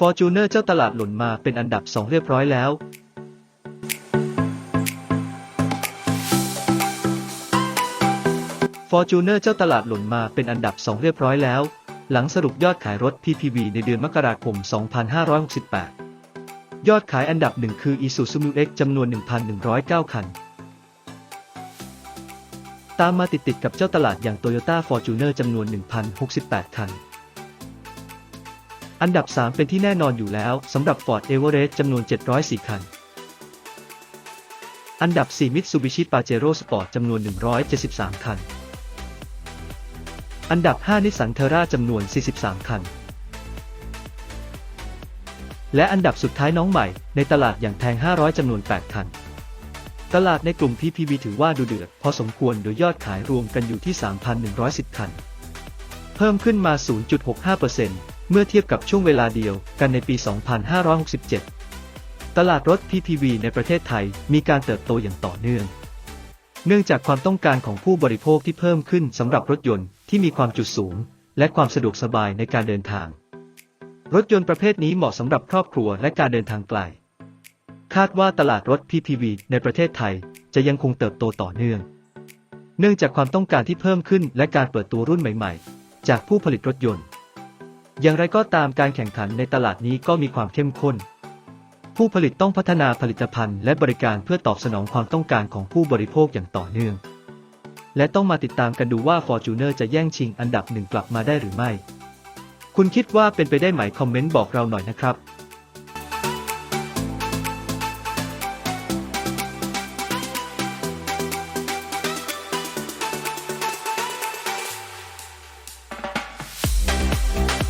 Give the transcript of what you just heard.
Fortuner เจ้าตลาดหล่นมาเป็นอันดับ 2 เรียบร้อยแล้ว Fortuner เจ้าตลาดหล่นมาเป็นอันดับ 2 เรียบร้อยแล้ว หลังสรุปยอดขายรถ PPV ในเดือนมกราคม 2568 ยอดขายอันดับหนึ่งคือ Isuzu Mu X จำนวน 1,109 คัน ตามมาติดๆกับเจ้าตลาดอย่าง Toyota Fortuner จำนวน 1,068 คัน อันดับ 3 เป็นที่แน่นอนอยู่แล้วสำหรับ Ford Everest จำนวน 704 คัน อันดับ 4 Mitsubishi Pajero Sport จำนวน 173 คัน อันดับ 5 Nissan Terra จำนวน 43 คัน และอันดับสุดท้ายน้องใหม่ ในตลาดอย่างแทง 500 จำนวน 8 คัน ตลาดในกลุ่ม PPV ถือว่าดูเดือดพอสมควรโดยยอดขายรวมกันอยู่ที่ 3,110 คัน เพิ่มขึ้นมา 0.65% เมื่อเทียบกับช่วงเวลาเดียวกันในปี 2567 ตลาดรถ PPV ในประเทศไทยมีการเติบโตอย่างต่อเนื่อง เนื่องจากความต้องการของผู้บริโภคที่เพิ่มขึ้นสำหรับรถยนต์ที่มีความจุดสูง และความสะดวกสบายในการเดินทาง รถยนต์ประเภทนี้เหมาะสำหรับครอบครัวและการเดินทางไกล คาดว่าตลาดรถ PPV ในประเทศไทยจะยังคงเติบโตต่อเนื่อง เนื่องจากความต้องการที่เพิ่มขึ้นและการเปิดตัวรุ่นใหม่ ๆ จากผู้ผลิตรถยนต์ อย่างไรก็ตามการแข่งขันในตลาดนี้ก็มีความเข้มข้น ผู้ผลิตต้องพัฒนาผลิตภัณฑ์และบริการเพื่อตอบสนองความต้องการของผู้บริโภคอย่างต่อเนื่อง และต้องมาติดตามกันดูว่า Fortuner จะแย่งชิงอันดับหนึ่งกลับมาได้หรือไม่ คุณคิดว่าเป็นไปได้ไหมคอมเมนต์บอกเราหน่อยนะครับ